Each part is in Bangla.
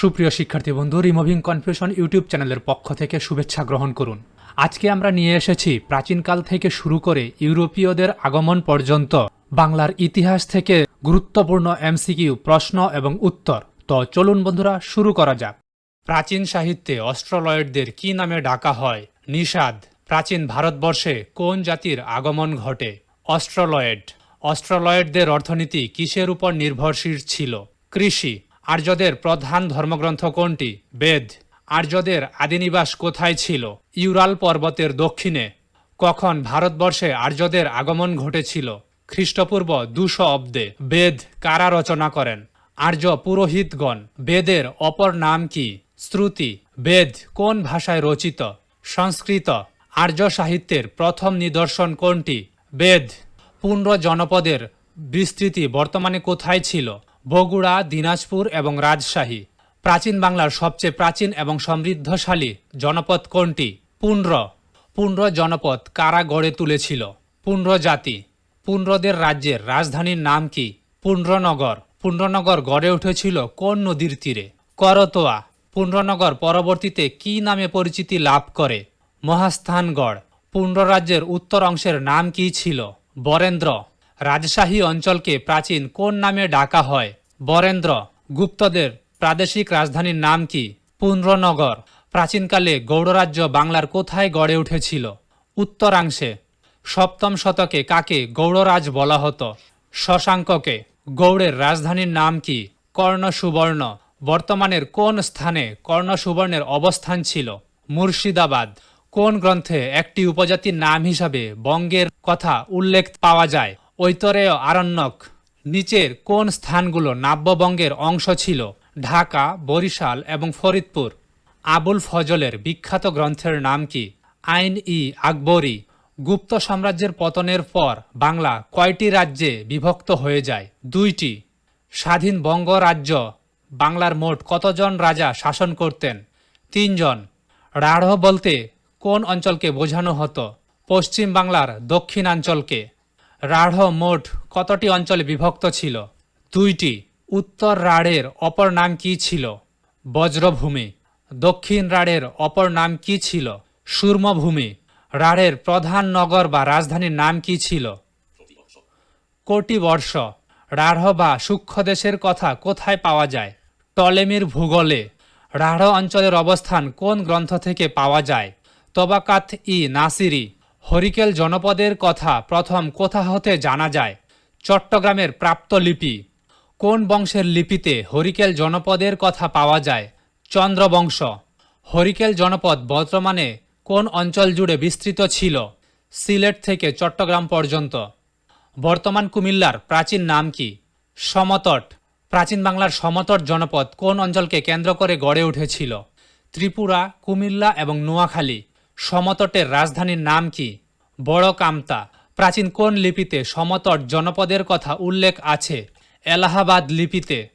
সুপ্রিয় শিক্ষার্থী বন্ধু রিমুভিং কনফিউশন ইউটিউব চ্যানেলের পক্ষ থেকে শুভেচ্ছা গ্রহণ করুন। আজকে আমরা নিয়ে এসেছি প্রাচীনকাল থেকে শুরু করে ইউরোপীয়দের আগমন পর্যন্ত বাংলার ইতিহাস থেকে গুরুত্বপূর্ণ এমসিকিউ, প্রশ্ন এবং উত্তর। তো চলুন বন্ধুরা, শুরু করা যাক। প্রাচীন সাহিত্যে অস্ট্রলয়েডদের কি নামে ডাকা হয়? নিষাদ, প্রাচীন ভারতবর্ষে কোন জাতির আগমন ঘটে? অস্ট্রলয়েড, অস্ট্রলয়েডদের অর্থনীতি কিসের উপর নির্ভরশীল ছিল? কৃষি আর্যদের প্রধান ধর্মগ্রন্থ কোনটি? বেদ। আর্যদের আদিনিবাস কোথায় ছিল? ইউরাল পর্বতের দক্ষিণে। কখন ভারতবর্ষে আর্যদের আগমন ঘটেছিল? খ্রিস্টপূর্ব দুশো অব্দে। বেদ কারা রচনা করেন? আর্য পুরোহিতগণ। বেদের অপর নাম কি? শ্রুতি। বেদ কোন ভাষায় রচিত? সংস্কৃত। আর্য সাহিত্যের প্রথম নিদর্শন কোনটি? বেদ। পুণ্ড জনপদের বিস্তৃতি বর্তমানে কোথায় ছিল? বগুড়া, দিনাজপুর এবং রাজশাহী। প্রাচীন বাংলার সবচেয়ে প্রাচীন এবং সমৃদ্ধশালী জনপদ কোনটি? পুণ্ড পুণ্ড জনপদ কারা গড়ে তুলেছিল? পুণ্ড জাতি। পুণ্ড্রদের রাজ্যের রাজধানীর নাম কি? পুণ্ড্রনগর পুণ্ড্রনগর গড়ে উঠেছিল কোন নদীর তীরে? করতোয়া। পুণ্ড্রনগর পরবর্তীতে কি নামে পরিচিতি লাভ করে? মহাস্থানগড়। পুণ্ড রাজ্যের উত্তর অংশের নাম কি ছিল? বরেন্দ্র। রাজশাহী অঞ্চলকে প্রাচীন কোন নামে ডাকা হয়? বরেন্দ্র, গুপ্তদের প্রাদেশিক রাজধানীর নাম কি? পুণ্ড্রনগর প্রাচীনকালে গৌড়রাজ্য বাংলার কোথায় গড়ে উঠেছিল? উত্তরাংশে। সপ্তম শতকে কাকে গৌড়রাজ বলা হতো? শশাঙ্ককে। গৌড়ের রাজধানীর নাম কি? কর্ণ সুবর্ণ বর্তমানের কোন স্থানে কর্ণ সুবর্ণের অবস্থান ছিল? মুর্শিদাবাদ। কোন গ্রন্থে একটি উপজাতির নাম হিসাবে বঙ্গের কথা উল্লেখ পাওয়া যায়? ঐতরেয় আরণ্যক, নিচের কোন স্থানগুলো নাব্যবঙ্গের অংশ ছিল? ঢাকা, বরিশাল এবং ফরিদপুর। আবুল ফজলের বিখ্যাত গ্রন্থের নাম কি? আইন ই আকবরী। গুপ্ত সাম্রাজ্যের পতনের পর বাংলা কয়টি রাজ্যে বিভক্ত হয়ে যায়? দুইটি। স্বাধীন বঙ্গ রাজ্য, বাংলার মোট কতজন রাজা শাসন করতেন? তিনজন। রাঢ় বলতে কোন অঞ্চলকে বোঝানো হতো? পশ্চিম বাংলার দক্ষিণাঞ্চলকে। রাঢ় মোট কতটি অঞ্চলে বিভক্ত ছিল? দুইটি। উত্তর রাঢ়ের অপর নাম কি ছিল? বজ্রভূমি। দক্ষিণ রাঢ়ের অপর নাম কি ছিল? সুর্মভূমি। রাঢ়ের প্রধান নগর বা রাজধানীর নাম কি ছিল? কোটি বর্ষ রাঢ় বা সূক্ষ্ম দেশের কথা কোথায় পাওয়া যায়? টলেমির ভূগোলে। রাঢ় অঞ্চলের অবস্থান কোন গ্রন্থ থেকে পাওয়া যায়? তবাকাত ই নাসিরি হরিকেল জনপদের কথা প্রথম কোথা হতে জানা যায়? চট্টগ্রামের প্রাপ্ত লিপি। কোন বংশের লিপিতে হরিকেল জনপদের কথা পাওয়া যায়? চন্দ্রবংশ। হরিকেল জনপদ বর্তমানে কোন অঞ্চল জুড়ে বিস্তৃত ছিল? সিলেট থেকে চট্টগ্রাম পর্যন্ত। বর্তমান কুমিল্লার প্রাচীন নাম কি? সমতট। প্রাচীন বাংলার সমতট জনপদ কোন অঞ্চলকে কেন্দ্র করে গড়ে উঠেছিল? ত্রিপুরা, কুমিল্লা এবং নোয়াখালী। সমতটের রাজধানীর নাম কি? বড় কামতা প্রাচীন কোন লিপিতে সমতট জনপদের কথা উল্লেখ আছে? এলাহাবাদ লিপিতে।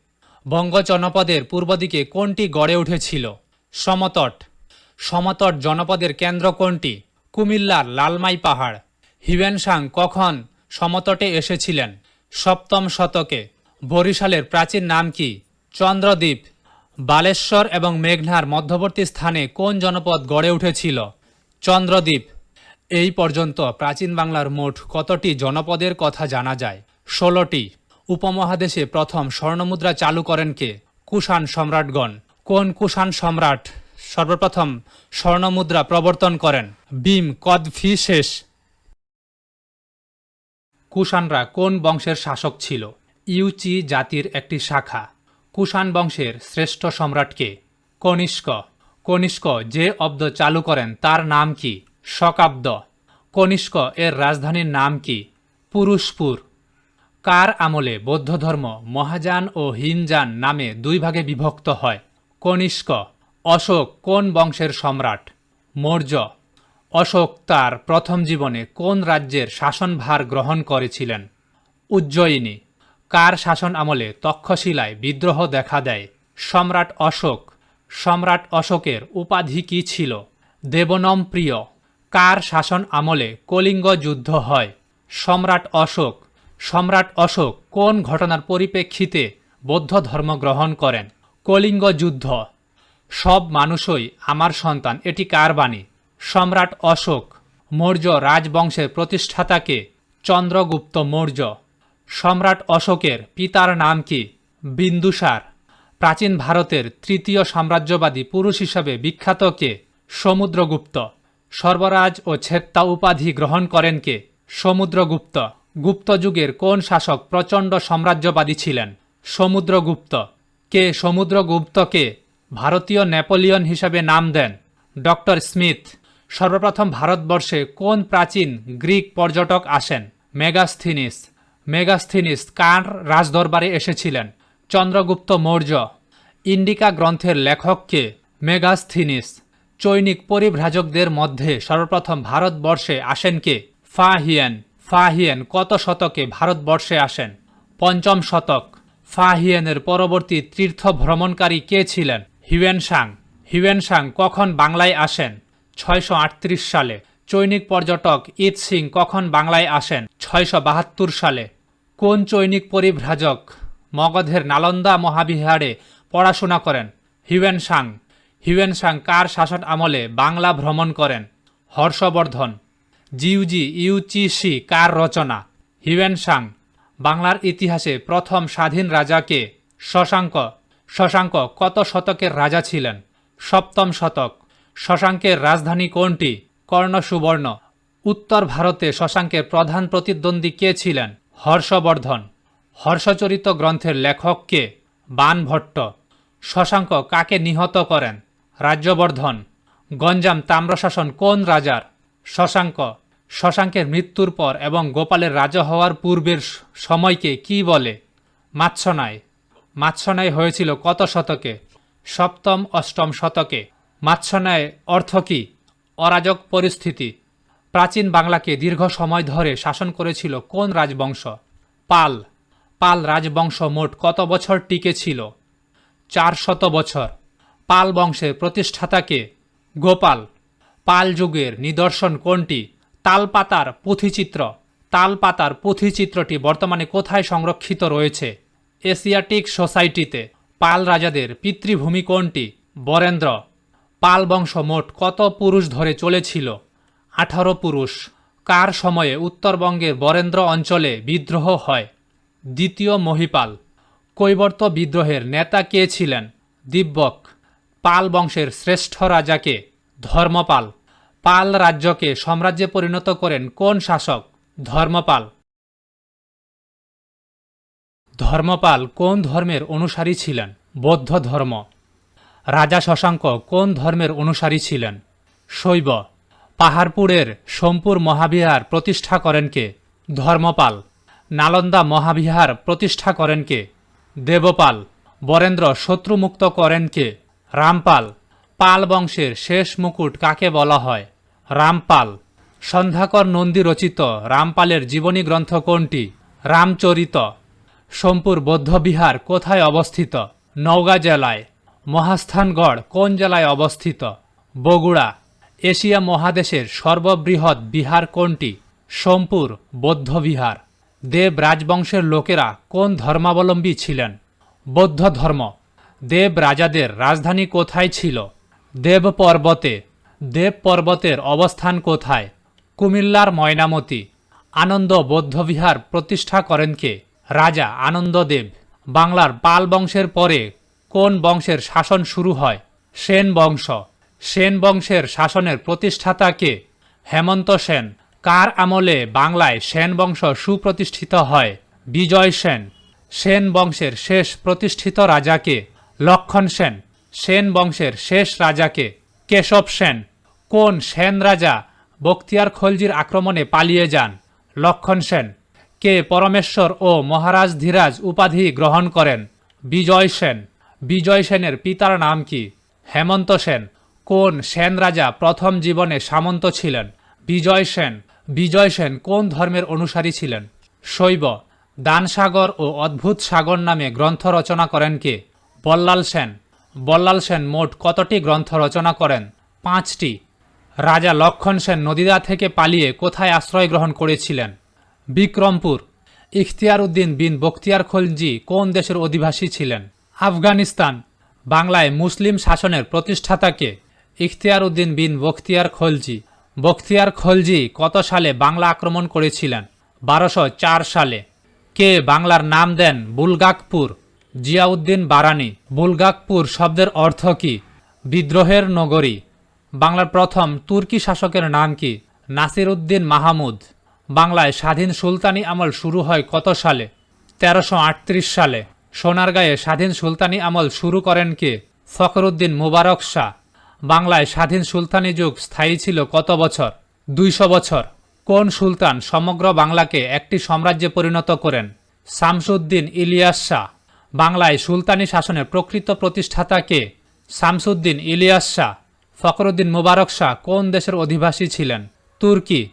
বঙ্গ জনপদের পূর্ব দিকে কোনটি গড়ে উঠেছিল? সমতট। সমতট জনপদের কেন্দ্র কোনটি? কুমিল্লার লালমাই পাহাড়। হিউয়েনসাং কখন সমতটে এসেছিলেন? সপ্তম শতকে। বরিশালের প্রাচীন নাম কি? চন্দ্রদ্বীপ। বালেশ্বর এবং মেঘনার মধ্যবর্তী স্থানে কোন জনপদ গড়ে উঠেছিল? চন্দ্রদ্বীপ। এই পর্যন্ত প্রাচীন বাংলার মোট কতটি জনপদের কথা জানা যায়? ষোলোটি। উপমহাদেশে প্রথম স্বর্ণমুদ্রা চালু করেন কে? কুষাণ সম্রাটগণ। কোন কুষাণ সম্রাট সর্বপ্রথম স্বর্ণমুদ্রা প্রবর্তন করেন? বিম কদফিশেষ কুষাণরা কোন বংশের শাসক ছিল? ইউচি জাতির একটি শাখা। কুষাণ বংশের শ্রেষ্ঠ সম্রাটকে কনিষ্ক। কনিষ্ক যে অব্দ চালু করেন তার নাম কি? শকাব্দ। কনিষ্ক এর রাজধানীর নাম কি? পুরুষপুর। কার আমলে বৌদ্ধ ধর্ম মহাযান ও হিনযান নামে দুই ভাগে বিভক্ত হয়? কনিষ্ক, অশোক কোন বংশের সম্রাট? মৌর্য, অশোক তার প্রথম জীবনে কোন রাজ্যের শাসনভার গ্রহণ করেছিলেন? উজ্জয়িনী, কার শাসন আমলে তক্ষশিলায় বিদ্রোহ দেখা দেয়? সম্রাট অশোক সম্রাট অশোকের উপাধি কী ছিল? দেবনম প্রিয়, কার শাসন আমলে কলিঙ্গ যুদ্ধ হয়? সম্রাট অশোক সম্রাট অশোক কোন ঘটনার পরিপ্রেক্ষিতে বৌদ্ধ ধর্ম গ্রহণ করেন? কলিঙ্গ যুদ্ধ, সব মানুষই আমার সন্তান, এটি কার বাণী? সম্রাট অশোক, মৌর্য রাজবংশের প্রতিষ্ঠাতাকে চন্দ্রগুপ্ত মৌর্য। সম্রাট অশোকের পিতার নাম কি? বিন্দুসার। প্রাচীন ভারতের তৃতীয় সাম্রাজ্যবাদী পুরুষ হিসাবে বিখ্যাত কে? সমুদ্রগুপ্ত। সর্বরাজ ও ছেত্তা উপাধি গ্রহণ করেন কে? সমুদ্রগুপ্ত। গুপ্ত যুগের কোন শাসক প্রচণ্ড সাম্রাজ্যবাদী ছিলেন? সমুদ্রগুপ্ত। কে সমুদ্রগুপ্তকে ভারতীয় নেপোলিয়ন হিসাবে নাম দেন ডক্টর স্মিথ। সর্বপ্রথম ভারতবর্ষে কোন প্রাচীন গ্রিক পর্যটক আসেন? মেগাস্থিনিস। মেগাস্থিনিস কার রাজদরবারে এসেছিলেন? চন্দ্রগুপ্ত মৌর্য, ইন্ডিকা গ্রন্থের লেখককে মেগাস্থিনিস, চৈনিক পরিভ্রাজকদের মধ্যে সর্বপ্রথম ভারতবর্ষে আসেন কে? ফাহিয়েন। ফাহিয়েন কত শতকে ভারতবর্ষে আসেন? পঞ্চম শতক। ফাহিয়েনের পরবর্তী তীর্থ ভ্রমণকারী কে ছিলেন? হিউয়েনসাং। হিউয়েনসাং কখন বাংলায় আসেন? ছয়শো আটত্রিশ সালে। চৈনিক পর্যটক ঈদ সিং কখন বাংলায় আসেন? ছয়শো বাহাত্তর সালে। কোন চৈনিক পরিভ্রাজক মগধের নালন্দা মহাবিহারে পড়াশোনা করেন। হিউয়েনসাং। হিউয়েনসাং কার শাসন আমলে বাংলা ভ্রমণ করেন? হর্ষবর্ধন। জিউজি ইউচিসি কার রচনা? Hiuen Tsang. বাংলার ইতিহাসে প্রথম স্বাধীন রাজাকে শশাঙ্ক। শশাঙ্ক কত শতকের রাজা ছিলেন? সপ্তম শতক। শশাঙ্কের রাজধানী কোনটি? কর্ণ সুবর্ণ উত্তর ভারতে শশাঙ্কের প্রধান প্রতিদ্বন্দ্বী কে ছিলেন? হর্ষবর্ধন। হর্ষচরিত গ্রন্থের লেখক কে? বানভট্ট। শশাঙ্ক, কাকে নিহত করেন? রাজ্যবর্ধন। গঞ্জাম তাম্রশাসন কোন রাজার? শশাঙ্ক। শশাঙ্কের মৃত্যুর পর এবং গোপালের রাজা হওয়ার পূর্বের সময়কে কি বলে? মাৎসনায় মাৎসনায় হয়েছিল কত শতকে? সপ্তম, অষ্টম শতকে। মাৎসনায় অর্থ কি? অরাজক পরিস্থিতি। প্রাচীন বাংলাকে দীর্ঘ সময় ধরে শাসন করেছিল কোন রাজবংশ? পাল। পাল রাজবংশ মোট কত বছর টিকে ছিল? চার শত বছর। পাল বংশের প্রতিষ্ঠাতাকে গোপাল। পাল যুগের নিদর্শন কোনটি? তালপাতার পুঁথিচিত্র। তালপাতার পুঁথিচিত্রটি বর্তমানে কোথায় সংরক্ষিত রয়েছে? এশিয়াটিক সোসাইটিতে পাল রাজাদের পিতৃভূমি কোনটি? বরেন্দ্র। পাল বংশ মোট কত পুরুষ ধরে চলেছিল? আঠারো পুরুষ। কার সময়ে উত্তরবঙ্গের বরেন্দ্র অঞ্চলে বিদ্রোহ হয়? দ্বিতীয় মহিপাল। কৈবর্ত বিদ্রোহের নেতা কে ছিলেন? দিব্যক। পাল বংশের শ্রেষ্ঠ রাজাকে ধর্মপাল। পাল রাজ্যকে সাম্রাজ্যে পরিণত করেন কোন শাসক? ধর্মপাল। ধর্মপাল কোন ধর্মের অনুসারী ছিলেন? বৌদ্ধ ধর্ম। রাজা শশাঙ্ক কোন ধর্মের অনুসারী ছিলেন? শৈব। পাহাড়পুরের সোমপুর মহাবিহার প্রতিষ্ঠা করেন কে? ধর্মপাল। নালন্দা মহাবিহার প্রতিষ্ঠা করেন কে? দেবপাল। বরেন্দ্র শত্রুমুক্ত করেন কে? রামপাল। পাল বংশের শেষ মুকুট কাকে বলা হয়? রামপাল। সন্ধ্যাকর নন্দী রচিত রামপালের জীবনী গ্রন্থ কোনটি? রামচরিত। সোমপুর বৌদ্ধবিহার কোথায় অবস্থিত? নওগাঁ জেলায়। মহাস্থানগড় কোন জেলায় অবস্থিত? বগুড়া। এশিয়া মহাদেশের সর্ববৃহৎ বিহার কোনটি? সোমপুর বৌদ্ধবিহার। দেব রাজবংশের লোকেরা কোন ধর্মাবলম্বী ছিলেন? বৌদ্ধ ধর্ম। দেব রাজাদের রাজধানী কোথায় ছিল? দেব পর্বতে। দেব পর্বতের অবস্থান কোথায়? কুমিল্লার ময়নামতি। আনন্দ বৌদ্ধবিহার প্রতিষ্ঠা করেন কে? রাজা আনন্দদেব। বাংলার পাল বংশের পরে কোন বংশের শাসন শুরু হয়? সেন বংশ। সেন বংশের শাসনের প্রতিষ্ঠাতা কে? হেমন্ত সেন। কার আমলে বাংলায় সেন বংশ সুপ্রতিষ্ঠিত হয়? বিজয় সেন। সেন বংশের শেষ প্রতিষ্ঠিত রাজাকে লক্ষণ সেন। সেন বংশের শেষ রাজাকে কেশব সেন। কোন সেন রাজা বখতিয়ার খলজির আক্রমণে পালিয়ে যান? লক্ষণ সেন। কে পরমেশ্বর ও মহারাজ ধীরাজ উপাধি গ্রহণ করেন? বিজয় সেন। বিজয় সেনের পিতার নাম কি? হেমন্ত সেন। কোন সেন রাজা প্রথম জীবনে সামন্ত ছিলেন? বিজয় সেন। বিজয় সেন কোন ধর্মের অনুসারী ছিলেন? শৈব, দানসাগর ও অদ্ভুত সাগর নামে গ্রন্থ রচনা করেন কে? বল্লাল সেন। বল্লাল সেন মোট কতটি গ্রন্থ রচনা করেন? পাঁচটি। রাজা লক্ষণ সেন নদীদা থেকে পালিয়ে কোথায় আশ্রয় গ্রহণ করেছিলেন? বিক্রমপুর। ইখতিয়ার উদ্দিন বিন বখতিয়ার খলজি কোন দেশের অধিবাসী ছিলেন? আফগানিস্তান। বাংলায় মুসলিম শাসনের প্রতিষ্ঠাতাকে ইখতিয়ার উদ্দিন বিন বখতিয়ার খলজি। বখতিয়ার খলজি কত সালে বাংলা আক্রমণ করেছিলেন? বারোশো চার সালে। কে বাংলার নাম দেন বুলগাকপুর? জিয়াউদ্দিন বারানি। বুলগাকপুর শব্দের অর্থ কি? বিদ্রোহের নগরী। বাংলার প্রথম তুর্কি শাসকের নাম কি? নাসির উদ্দিন মাহমুদ। বাংলায় স্বাধীন সুলতানি আমল শুরু হয় কত সালে? তেরোশো সালে। সোনারগাঁয়ে স্বাধীন সুলতানি আমল শুরু করেন কে? ফখরুদ্দিন মুবারক শাহ। বাংলায় স্বাধীন সুলতানি যুগ স্থায়ী ছিল কত বছর? দুইশো বছর। কোন সুলতান সমগ্র বাংলাকে একটি সাম্রাজ্যে পরিণত করেন? শামসুদ্দিন ইলিয়াস শাহ। বাংলায় সুলতানি শাসনের প্রকৃত প্রতিষ্ঠাতা কে? শামসুদ্দিন ইলিয়াস শাহ। ফখরুদ্দিন মুবারক শাহ কোন দেশের অধিবাসী ছিলেন? তুর্কি।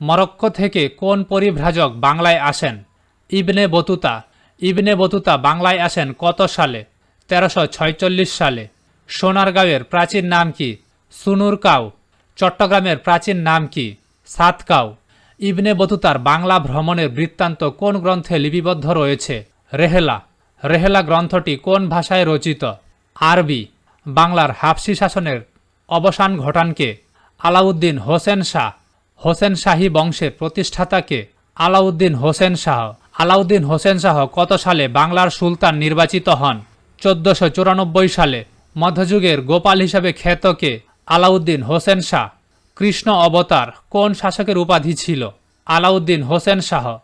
মরক্কো থেকে কোন পরিভ্রাজক বাংলায় আসেন? Ibn Battuta. ইবনে বতুতা বাংলায় আসেন কত সালে? তেরোশো সালে। সোনারগাঁওয়ের প্রাচীন নাম কি? সুনুরকাও। চট্টগ্রামের প্রাচীন নাম কি? সাতকাও। ইবনে বতুতার বাংলা ভ্রমণের বৃত্তান্ত কোন গ্রন্থে লিপিবদ্ধ রয়েছে? রেহেলা। রেহেলা গ্রন্থটি কোন ভাষায় রচিত? আরবি। বাংলার হাফসি শাসনের অবসান ঘটানকে আলাউদ্দিন হোসেন শাহ। হোসেন শাহী বংশের প্রতিষ্ঠাতাকে আলাউদ্দিন হোসেন শাহ। আলাউদ্দিন হোসেন শাহ কত সালে বাংলার সুলতান নির্বাচিত হন? চোদ্দশো সালে। মধ্যযুগের গোপাল হিসাবে খ্যাতকে আলাউদ্দিন হোসেন শাহ। কৃষ্ণ অবতার কোন শাসকের উপাধি ছিল? আলাউদ্দিন হোসেন শাহ।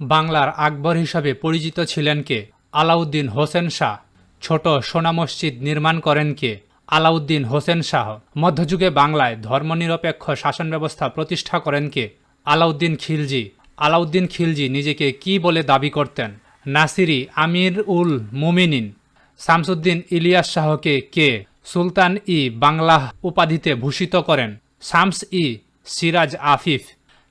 বাংলার আকবর হিসাবে পরিচিত ছিলেন কে? আলাউদ্দিন হোসেন শাহ। ছোট সোনা মসজিদ নির্মাণ করেন কে? আলাউদ্দিন হোসেন শাহ। মধ্যযুগে বাংলায় ধর্মনিরপেক্ষ শাসন ব্যবস্থা প্রতিষ্ঠা করেন কে? আলাউদ্দিন খিলজি। আলাউদ্দিন খিলজি নিজেকে কি বলে দাবি করতেন? নাসিরি আমির উল মুমিনিন। শামসুদ্দিন ইলিয়াস শাহকে কে সুলতান ই বাংলা উপাধিতে ভূষিত করেন? শামস ই সিরাজ আফিফ।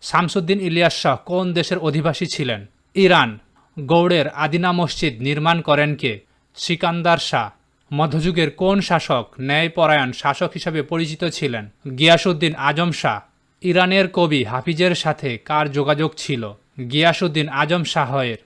শামসুদ্দিন ইলিয়াস শাহ কোন দেশের অধিবাসী ছিলেন? ইরান। গৌড়ের আদিনা মসজিদ নির্মাণ করেন কে? সিকান্দার শাহ। মধ্যযুগের কোন শাসক ন্যায়পরায়ণ শাসক হিসাবে পরিচিত ছিলেন? গিয়াসুদ্দিন আজম শাহ। ইরানের কবি হাফিজের সাথে কার যোগাযোগ ছিল? গিয়াসুদ্দিন আজম শাহের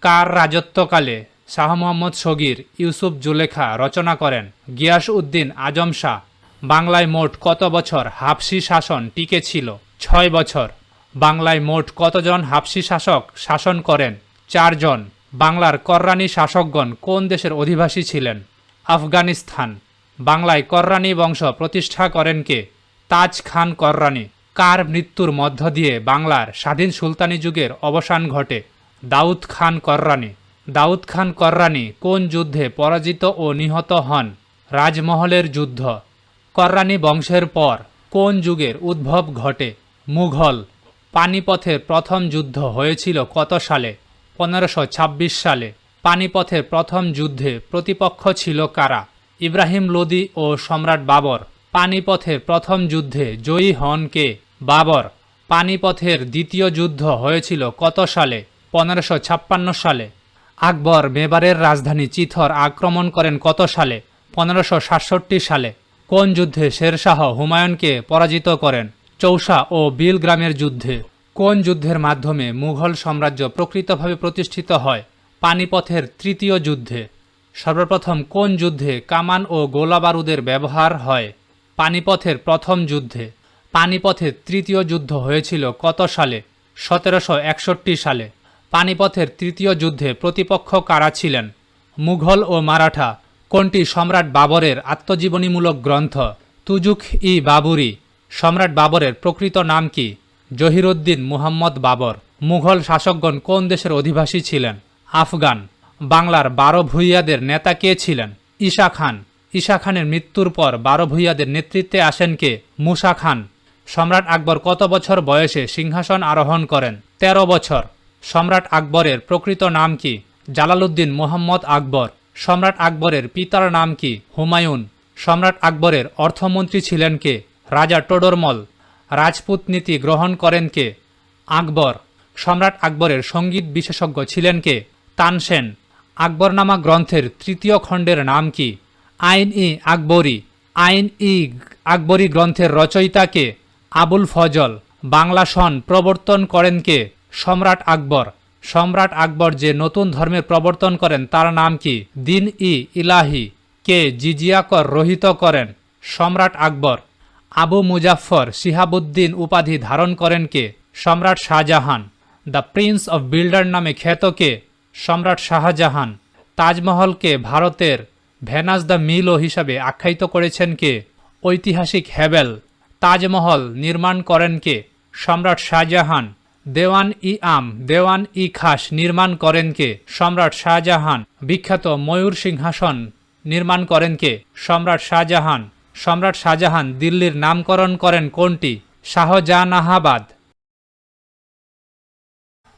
কার রাজত্বকালে শাহ মোহাম্মদ সগির, ইউসুফ জুলেখা রচনা করেন। গিয়াস উদ্দিন আজম শাহ। বাংলায় মোট কত বছর হাফসি শাসন টিকে ছিল? ছয় বছর। বাংলায় মোট কতজন হাফসি শাসক শাসন করেন? চারজন। বাংলার কর্রানি শাসকগণ কোন দেশের অধিবাসী ছিলেন? আফগানিস্তান। বাংলায় কর্রানি বংশ প্রতিষ্ঠা করেন কে? তাজ খান কর্রানি। কার মৃত্যুর মধ্য দিয়ে বাংলার স্বাধীন সুলতানি যুগের অবসান ঘটে? দাউদ খান কর্রানি। দাউদ খান কর্রানি কোন যুদ্ধে পরাজিত ও নিহত হন? রাজমহলের যুদ্ধ। কর্রানি বংশের পর কোন যুগের উদ্ভব ঘটে? মুঘল। পানিপথের প্রথম যুদ্ধ হয়েছিল কত সালে? পনেরোশো সালে। পানিপথের প্রথম যুদ্ধে প্রতিপক্ষ ছিল কারা? ইব্রাহিম লোদি ও সম্রাট বাবর। পানিপথের প্রথম যুদ্ধে জয়ী হন কে? বাবর। পানিপথের দ্বিতীয় যুদ্ধ হয়েছিল কত সালে? পনেরোশো সালে। আকবর মেবারের রাজধানী চিথর আক্রমণ করেন কত সালে? পনেরোশো সাতষট্টি সালে। কোন যুদ্ধে শেরশাহ হুমায়ুনকে পরাজিত করেন? চৌসা ও বিল গ্রামের যুদ্ধে। কোন যুদ্ধের মাধ্যমে মুঘল সাম্রাজ্য প্রকৃতভাবে প্রতিষ্ঠিত হয়? পানিপথের তৃতীয় যুদ্ধে। সর্বপ্রথম কোন যুদ্ধে কামান ও গোলাবারুদের ব্যবহার হয়? পানিপথের প্রথম যুদ্ধে। পানিপথের তৃতীয় যুদ্ধ হয়েছিল কত সালে? সতেরোশো একষট্টি সালে। পানিপথের তৃতীয় যুদ্ধে প্রতিপক্ষ কারা ছিলেন? মুঘল ও মারাঠা। কোনটি সম্রাট বাবরের আত্মজীবনীমূলক গ্রন্থ? তুজুক ই বাবুরি। সম্রাট বাবরের প্রকৃত নাম কি? জহিরুদ্দিন মুহাম্মদ বাবর। মুঘল শাসকগণ কোন দেশের অধিবাসী ছিলেন? আফগান। বাংলার বারো ভূইয়াদের নেতা কে ছিলেন? ঈশা খান। ঈশা খানের মৃত্যুর পর বারো ভূইয়াদের নেতৃত্বে আসেন কে? মুসা খান। সম্রাট আকবর কত বছর বয়সে সিংহাসন আরোহণ করেন? ১৩ বছর। সম্রাট আকবরের প্রকৃত নাম কি? জালালউদ্দিন মোহাম্মদ আকবর। সম্রাট আকবরের পিতার নাম কি? হুমায়ুন। সম্রাট আকবরের অর্থমন্ত্রী ছিলেন কে? রাজা টোডরমল। রাজপুত নীতি গ্রহণ করেন কে? আকবর। সম্রাট আকবরের সংগীত বিশেষজ্ঞ ছিলেন কে? তানসেন আকবরনামা গ্রন্থের তৃতীয় খণ্ডের নাম কি? আইন ই আকবরী। আইন ই আকবরী গ্রন্থের রচয়িতাকে আবুল ফজল। বাংলা সন প্রবর্তন করেন কে? সম্রাট আকবর। সম্রাট আকবর যে নতুন ধর্মের প্রবর্তন করেন, তার নাম কি? দিন ই ইলাহি। কে? জিজিয়া কর রহিত করেন। সম্রাট আকবর। আবু মুজাফফর শিহাবুদ্দিন উপাধি ধারণ করেন কে? সম্রাট Shah Jahan. The prince of builder নামে খ্যাত কে? সম্রাট শাহজাহান। তাজমহলকে ভারতের। ভেনাস দ্য মিলো হিসাবে আখ্যায়িত করেছেন কে? ঐতিহাসিক হেবেল। তাজমহল নির্মাণ করেন কে? সম্রাট শাহজাহান। দেওয়ান ই আম, দেওয়ান ই খাস নির্মাণ করেন কে? সম্রাট শাহজাহান। বিখ্যাত ময়ূর সিংহাসন নির্মাণ করেন কে? সম্রাট শাহজাহান। সম্রাট শাহজাহান দিল্লির নামকরণ করেন কোনটি? শাহজাহানাহাবাদ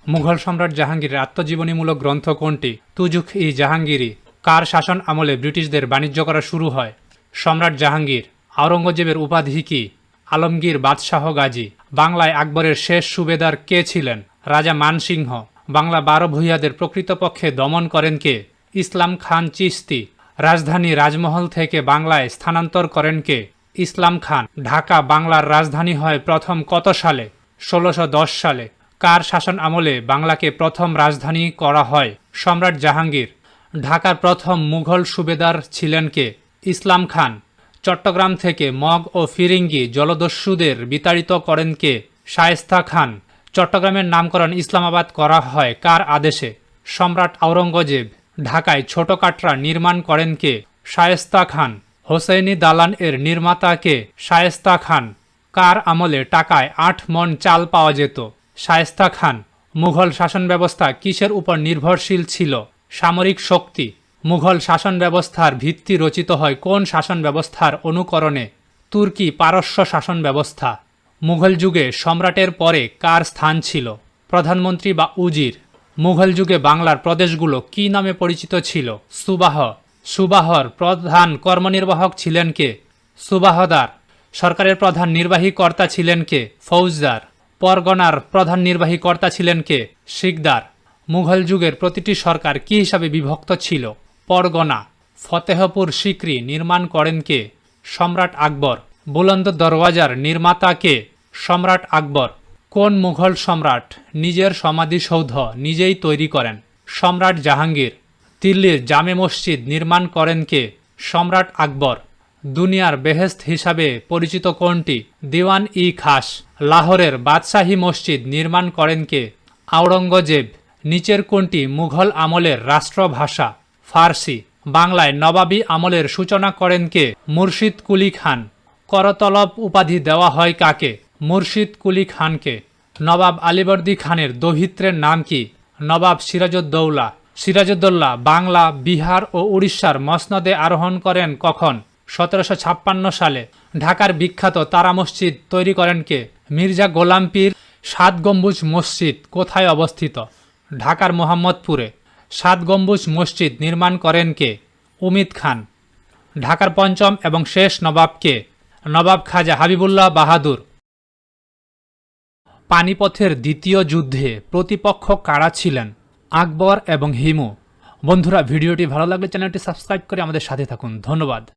মুঘল সম্রাট জাহাঙ্গীরের আত্মজীবনীমূলক গ্রন্থ কোনটি? তুজুক ই জাহাঙ্গীরি। কার শাসন আমলে ব্রিটিশদের বাণিজ্য করা শুরু হয়? সম্রাট জাহাঙ্গীর আওরঙ্গজেবের উপাধি কি? আলমগীর বাদশাহ গাজী। বাংলায় আকবরের শেষ সুবেদার কে ছিলেন? রাজা মানসিংহ। বাংলা বারো ভূঁইয়াদের প্রকৃতপক্ষে দমন করেন কে? ইসলাম খান চিস্তি। রাজধানী রাজমহল থেকে বাংলায় স্থানান্তর করেন কে? ইসলাম খান। ঢাকা, বাংলার রাজধানী হয় প্রথম কত সালে? ষোলোশো সালে। কার শাসন আমলে বাংলাকে প্রথম রাজধানী করা হয়? সম্রাট জাহাঙ্গীর। ঢাকার প্রথম মুঘল সুবেদার ছিলেন কে? ইসলাম খান। চট্টগ্রাম থেকে মগ ও ফিরিঙ্গি জলদস্যুদের বিতাড়িত করেন কে? শায়েস্তা খান। চট্টগ্রামের নামকরণ ইসলামাবাদ করা হয় কার আদেশে? সম্রাট আওরঙ্গজেব ঢাকায় ছোট কাটরা নির্মাণ করেন কে? শায়েস্তা খান। হোসেনি দালান এর নির্মাতা কে? শায়েস্তা খান। কার আমলে টাকায় আট মন চাল পাওয়া যেত? শায়েস্তা খান। মুঘল শাসন ব্যবস্থা কিসের উপর নির্ভরশীল ছিল? সামরিক শক্তি মুঘল শাসন ব্যবস্থার ভিত্তি রচিত হয় কোন শাসন ব্যবস্থার অনুকরণে? তুর্কি পারস্য শাসন ব্যবস্থা মুঘল যুগে সম্রাটের পরে কার স্থান ছিল? প্রধানমন্ত্রী বা উজির? মুঘল যুগে বাংলার প্রদেশগুলো কি নামে পরিচিত ছিল? সুবাহ। সুবাহর প্রধান কর্মনির্বাহক ছিলেন কে? সুবাহদার। সরকারের প্রধান নির্বাহী কর্তা ছিলেন কে? ফৌজদার। পরগনার প্রধান নির্বাহী কর্তা ছিলেন কে? শিকদার। মুঘল যুগের প্রতিটি সরকার কি হিসাবে বিভক্ত ছিল? পরগনা, ফতেহপুর সিকরি নির্মাণ করেন কে? সম্রাট আকবর। বুলন্দ দরওয়াজার নির্মাতা কে? সম্রাট আকবর। কোন মুঘল সম্রাট নিজের সমাধিসৌধ নিজেই তৈরি করেন? সম্রাট জাহাঙ্গীর। দিল্লির জামে মসজিদ নির্মাণ করেন কে? সম্রাট আকবর। দুনিয়ার বেহেস্ত হিসাবে পরিচিত কোনটি? দিওয়ান ই খাস। লাহোরের বাদশাহী মসজিদ নির্মাণ করেন কে? আওরঙ্গজেব। নিচের কোনটি মুঘল আমলের রাষ্ট্রভাষা? ফার্সি। বাংলায় নবাবী আমলের সূচনা করেন কে? মুর্শিদ কুলি খান। করতলব উপাধি দেওয়া হয় কাকে? মুর্শিদ কুলি খানকে নবাব আলীবর্দী খানের দৌহিত্রের নাম কি? নবাব সিরাজউদ্দৌলা। সিরাজউদ্দৌলা বাংলা, বিহার ও উড়িষ্যার মসনদে আরোহণ করেন কখন? সতেরোশো ছাপ্পান্ন সালে। ঢাকার বিখ্যাত তারা মসজিদ তৈরি করেন কে? মির্জা গোলাম পীর সাত গম্বুজ মসজিদ কোথায় অবস্থিত? ঢাকার মোহাম্মদপুরে। সাত গম্বুজ মসজিদ নির্মাণ করেন কে? উমিদ খান। ঢাকার পঞ্চম এবং শেষ নবাবকে নবাব খাজা হাবিবুল্লাহ বাহাদুর। পানিপথের দ্বিতীয় যুদ্ধে প্রতিপক্ষ কারা ছিলেন? আকবর এবং হিমু। বন্ধুরা, ভিডিওটি ভালো লাগলে চ্যানেলটি সাবস্ক্রাইব করে আমাদের সাথে থাকুন। ধন্যবাদ।